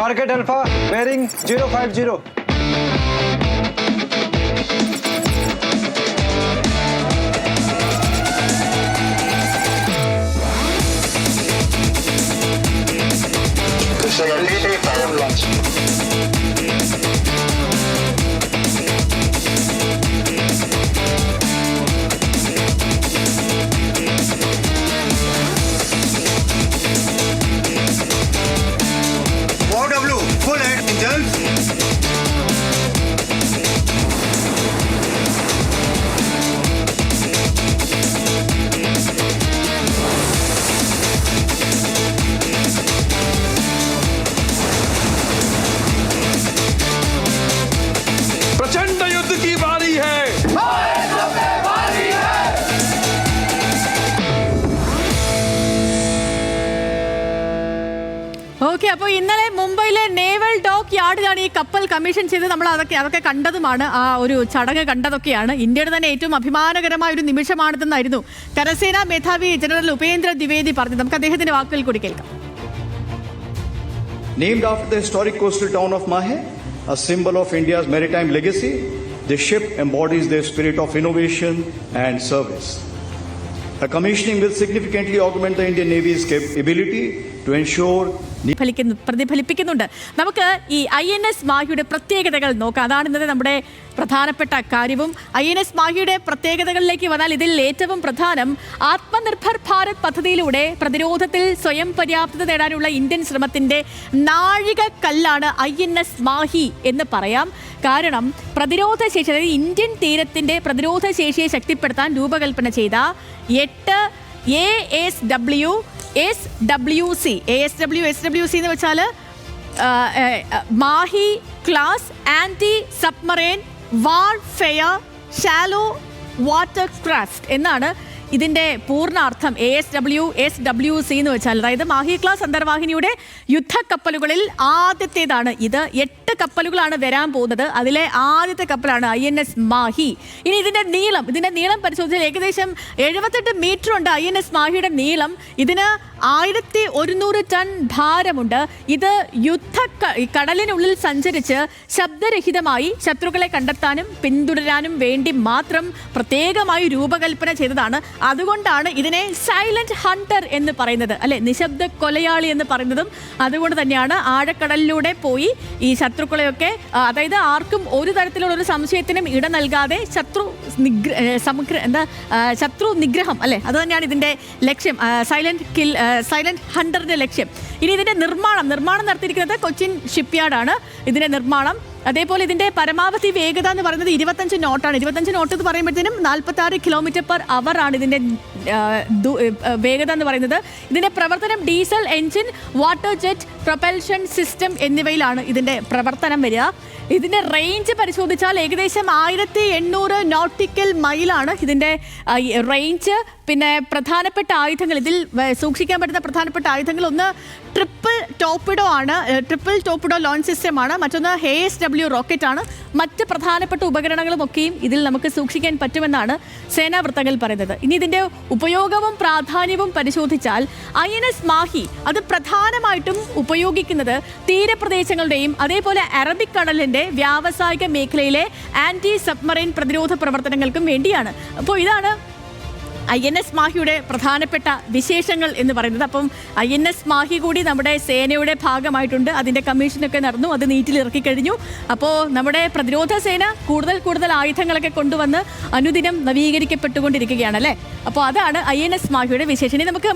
Target Alpha bearing 050. Okay അപ്പോൾ ഇന്നലെ മുംബൈയിലെ നേവൽ ഡോക്ക് യാർഡിലാണ് ഈ കപ്പൽ കമ്മീഷൻ ചെയ്ത് നമ്മൾ അതൊക്കെ അതൊക്കെ കണ്ടതുമാണ് ആ ഒരു ചടങ്ങ് കണ്ടതൊക്കെയാണ് ഇന്ത്യയുടെ തന്നെ ഏറ്റവും അഭിമാനകരമായ ഒരു നിമിഷമാണിതെന്നായിരുന്നു കരസേനാ മേധാവി ജനറൽ ഉപേന്ദ്ര ദ്വിവേദി പറഞ്ഞത് നമുക്ക് അദ്ദേഹത്തിന്റെ വാക്കുകൾ കൂടി കേൾക്കാം Named after the historic coastal town of Mahe, a symbol of India's maritime legacy, the ship embodies the spirit of innovation and service. The commissioning will significantly augment the Indian Navy's cap- പ്രതിഫലിപ്പിക്കുന്നുണ്ട്. നമുക്ക് ഈ I N S മാഹിയുടെ പ്രത്യേകതകൾ നോക്കാം. അതാണ് ഇന്നത്തെ നമ്മുടെ പ്രധാനപ്പെട്ട കാര്യവും. I N S മാഹിയുടെ പ്രത്യേകതകളിലേക്ക് വന്നാൽ ഇതിൽ ഏറ്റവും പ്രധാനം ആത്മനിർഭർ ഭാരത് പദ്ധതിയിലൂടെ പ്രതിരോധത്തിൽ സ്വയം പര്യാപ്തത നേടാനുള്ള ഇന്ത്യൻ ശ്രമത്തിന്റെ നാഴിക കല്ലാണ് ഐ എൻ എസ് മാഹി എന്ന് പറയാം. കാരണം പ്രതിരോധ ശേഷി അതായത് ഇന്ത്യൻ തീരത്തിന്റെ പ്രതിരോധ ശേഷിയെ ശക്തിപ്പെടുത്താൻ രൂപകൽപ്പന ചെയ്ത എട്ട് A S W S W C A S W S W C എന്ന് വെച്ചാൽ Mahe class anti submarine warfare shallow water craft എന്നാണ് ഇതിന്റെ പൂർണാർത്ഥം A S W S W C എന്ന് വെച്ചാൽ അതായത് മാഹി ക്ലാസ് അന്തർവാഹിനിയുടെ യുദ്ധക്കപ്പലുകളിൽ ആദ്യത്തേതാണ് ഇത്. എട്ട് കപ്പലുകളാണ് വരാൻ പോകുന്നത്. അതിലെ ആദ്യത്തെ കപ്പലാണ് ഐ എൻ എസ് മാഹി. ഇനി ഇതിന്റെ നീളം ഇതിന്റെ നീളം പരിശോധിച്ചാൽ ഏകദേശം എഴുപത്തെട്ട് മീറ്റർ ഉണ്ട് ഐ എൻ എസ് മാഹിയുടെ നീളം. ഇതിന് ആയിരത്തി ഒരുന്നൂറ് ടൺ ഭാരമുണ്ട്. ഇത് യുദ്ധ കടലിനുള്ളിൽ സഞ്ചരിച്ച് ശബ്ദരഹിതമായി ശത്രുക്കളെ കണ്ടെത്താനും പിന്തുടരാനും വേണ്ടി മാത്രം പ്രത്യേകമായി രൂപകൽപ്പന ചെയ്തതാണ്. അതുകൊണ്ടാണ് ഇതിനെ സൈലന്റ് ഹണ്ടർ എന്ന് പറയുന്നത്. അല്ലെ നിശബ്ദ കൊലയാളി എന്ന് പറയുന്നതും അതുകൊണ്ട് തന്നെയാണ് ആഴക്കടലിലൂടെ പോയി ഈ ശത്രുക്കളെയൊക്കെ അതായത് ആർക്കും ഒരു തരത്തിലുള്ള ഒരു സംശയത്തിനും ഇട നൽകാതെ ശത്രു നിഗ്ര സമഗ്ര എന്താ ശത്രു നിഗ്രഹം അല്ലെ അത് തന്നെയാണ് ഇതിന്റെ ലക്ഷ്യം. സൈലന്റ് കിൽ സൈലന്റ് ഹണ്ടറിന്റെ ലക്ഷ്യം. ഇനി ഇതിന്റെ നിർമ്മാണം നിർമ്മാണം നടത്തിയിരിക്കുന്നത് കൊച്ചിൻ ഷിപ്പ്യാർഡാണ്. ഇതിന്റെ നിർമ്മാണം അതേപോലെ ഇതിന്റെ പരമാവധി വേഗത എന്ന് പറയുന്നത് ഇരുപത്തഞ്ച് നോട്ടാണ്. ഇരുപത്തഞ്ച് നോട്ട് എന്ന് പറയുമ്പോഴത്തേനും നാൽപ്പത്തി ആറ് കിലോമീറ്റർ പെർ അവർ ആണ് ഇതിന്റെ വേഗത എന്ന് പറയുന്നത്. ഇതിന്റെ പ്രവർത്തനം diesel engine water jet propulsion system എന്നിവയിലാണ് ഇതിന്റെ പ്രവർത്തനം വരിക. ഇതിന്റെ റേഞ്ച് പരിശോധിച്ചാൽ ഏകദേശം ആയിരത്തി എണ്ണൂറ് നോട്ടിക്കൽ മൈലാണ് ഇതിന്റെ റേഞ്ച് പിന്നെ പ്രധാനപ്പെട്ട ആയുധങ്ങൾ ഇതിൽ സൂക്ഷിക്കാൻ പറ്റുന്ന പ്രധാനപ്പെട്ട ആയുധങ്ങൾ ഒന്ന് ട്രിപ്പിൾ ടോപ്പിഡോ ആണ് ട്രിപ്പിൾ ടോപ്പിഡോ ലോഞ്ച് സിസ്റ്റം ആണ്. മറ്റൊന്ന് ഹെ എസ് ഡബ്ല്യു റോക്കറ്റ് ആണ്. മറ്റ് പ്രധാനപ്പെട്ട ഉപകരണങ്ങളും ഒക്കെയും ഇതിൽ നമുക്ക് സൂക്ഷിക്കാൻ പറ്റുമെന്നാണ് സേനാ വൃത്തങ്ങൾ പറയുന്നത്. ഇനി ഇതിന്റെ ഉപയോഗവും പ്രാധാന്യവും പരിശോധിച്ചാൽ ഐ എൻ എസ് മാഹി അത് പ്രധാനമായിട്ടും ഉപയോഗിക്കുന്നത് തീരപ്രദേശങ്ങളുടെയും അതേപോലെ അറബിക് അറബിക്കടലിന്റെ വ്യാവസായിക മേഖലയിലെ ആന്റി സബ്മറൈൻ പ്രതിരോധ പ്രവർത്തനങ്ങൾക്കും വേണ്ടിയാണ്. അപ്പോൾ ഇതാണ് ഐ എൻ എസ് മാഹിയുടെ പ്രധാനപ്പെട്ട വിശേഷങ്ങൾ എന്ന് പറയുന്നത്. അപ്പം ഐ എൻ എസ് മാഹി കൂടി നമ്മുടെ സേനയുടെ ഭാഗമായിട്ടുണ്ട്. അതിന്റെ കമ്മീഷനൊക്കെ നടന്നു. അത് നീറ്റിലിറക്കി കഴിഞ്ഞു. അപ്പോൾ നമ്മുടെ പ്രതിരോധ സേന കൂടുതൽ കൂടുതൽ ആയുധങ്ങളൊക്കെ കൊണ്ടുവന്ന് അനുദിനം നവീകരിക്കപ്പെട്ടുകൊണ്ടിരിക്കുകയാണ് അല്ലേ? അപ്പോൾ അതാണ് ഐ എൻ എസ് മാഹിയുടെ വിശേഷം. ഇനി നമുക്ക്